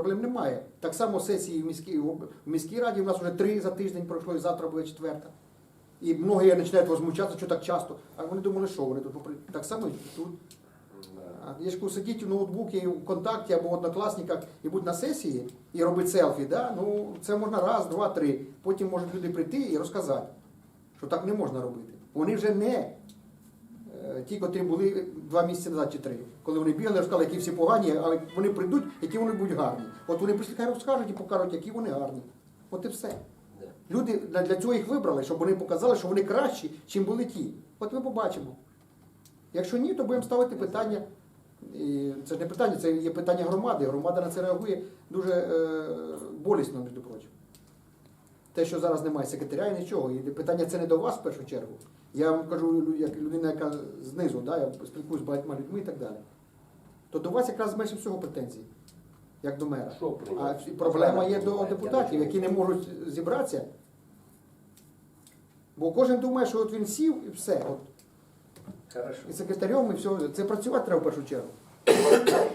Проблем немає. Так само сесії в міській, в міській раді у нас вже три за тиждень пройшло, і завтра буде четверта. І многі починають возмущатися, що так часто. А вони думали, що вони тут так само і тут. Я ж сидіть у ноутбуці, в контакті або в однокласниках і будь на сесії і робити селфі, да? ну це можна раз, два, три. Потім можуть люди прийти і розказати, що так не можна робити. Вони вже не ті, котрі були два місяці назад чи три, коли вони бігали, розказали, які всі погані, але вони прийдуть, які вони будуть гарні. От вони прийшли, хай розкажуть і покажуть, які вони гарні. От і все. Люди для цього їх вибрали, щоб вони показали, що вони кращі, чим були ті. От ми побачимо. Якщо ні, то будемо ставити питання. І це ж не питання, це є питання громади. Громада на це реагує дуже е, болісно, між прочим. Те, що зараз немає секретаря і нічого. І питання це не до вас в першу чергу. Я вам кажу, як людина, яка знизу, да, я спілкуюся з багатьма людьми і так далі. То до вас якраз менше всього претензій, як до мера. Що? А проблема є до депутатів, які не можуть зібратися. Бо кожен думає, що от він сів і все. От, Хорошо. і секретарем, і все. Це працювати треба в першу чергу.